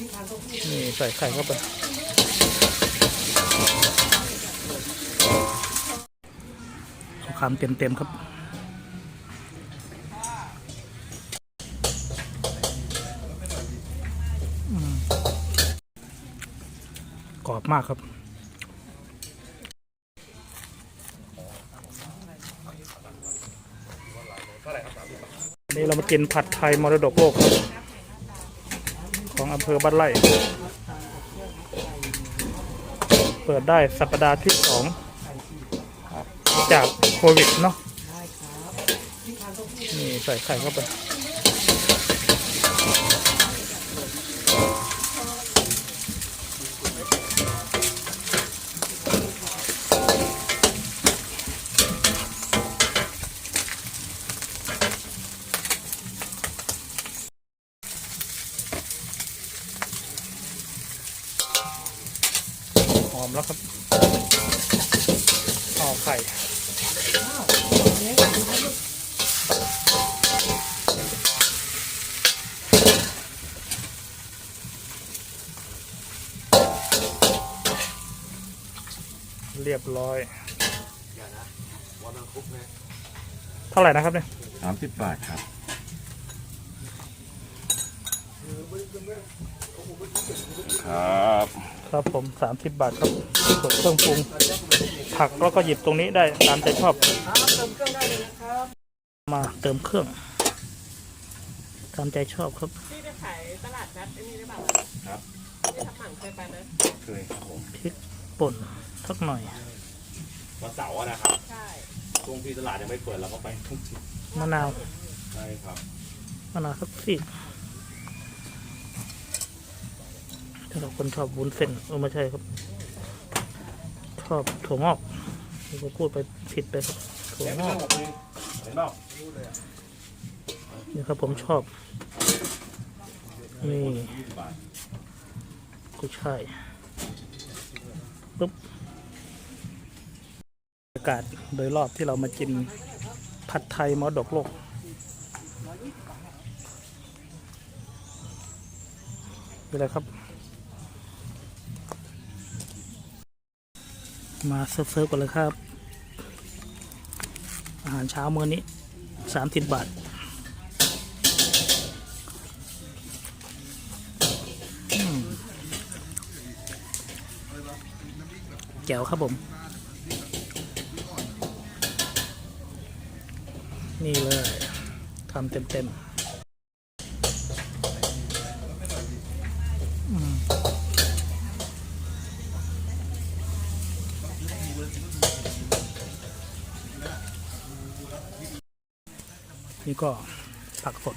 นี่ใส่ไข่เข้าไป เอาคำเต็มๆครับกรอบมากครับนนี้เรามากินผัดไทยมรดกโลกครับ ของอำเภอบ้านไร่ เปิดได้สัปดาห์ที่สองจากโควิดเนาะนี่ใส่ไข่เข้าไป อมแล้วครับห่อไข่เรียบร้อย เท่าไหร่นะครับเนี่ยสามสิบบาทครับ ครับ ครับผมสามสิบบาทครับส่วนเครื่องปรุง ผักแล้วก็หยิบตรงนี้ได้ตามใจชอบมาเติมเครื่อง ตามใจชอบครับที่ไปขายตลาดนัดไอ้นี่หรือเปล่าครับที่ทับหมั่งเคยไปไหมเคยครับผมพริกป่นสักหน่อยวันเสาร์อะนะครับใช่ช่วงที่ตลาดยังไม่เปิดเราก็ไปทุกทีมะนาวใช่ครับมะนาวสักสี่ ถ้าเราคนชอบวุ้นเส้นเออไม่ใช่ครับ ชอบถั่วงอกผมก็พูดไปผิดไปครับถั่วงอกเห็นเปล่านี่ครับผมชอบ นี่ยี่สิบบาทกุยช่ายปุ๊บอากาศโดยรอบที่เรามากินผัดไทยมรดกโลกนี่แหละครับ มาเซิร์ฟๆกันเลยครับ อาหารเช้ามื้อนี้สามสิบบาทแจ๋วครับผม นี่เลยทำเต็มๆ นี่ก็ผักสด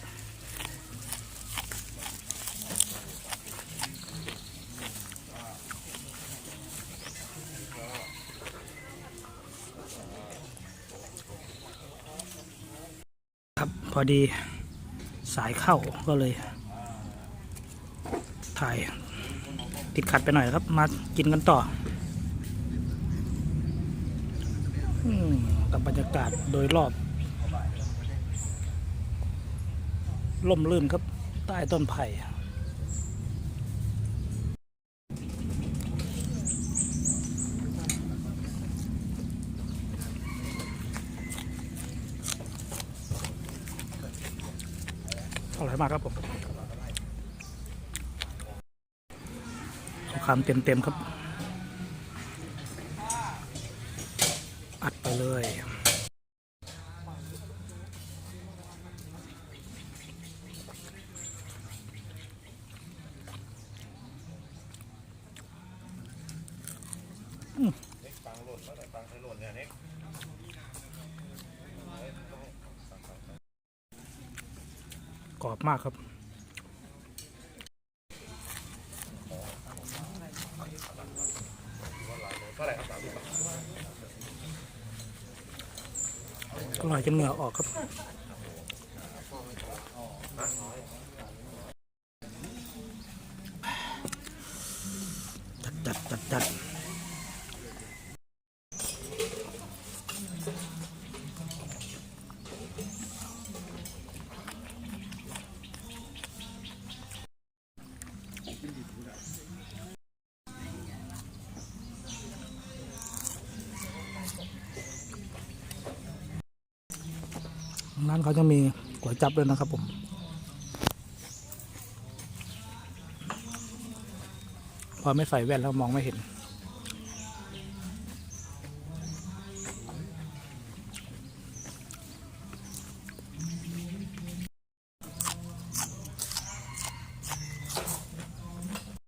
ครับพอดีสายเข้าก็เลย ถ่ายติดขัดไปหน่อยครับ มากินกันต่อกับบรรยากาศโดยรอบ ล่มลื่นครับ ใต้ต้นไผ่อร่อยมากครับผมเอาคำเต็มๆครับ อัดไปเลย กรอบมากครับอร่อยจนเหงื่อออกครับจัดจัดจัดจัด ร้านเขาจะมีก๋วยจับด้วยนะครับผมพอไม่ใส่แว่นแล้วมองไม่เห็น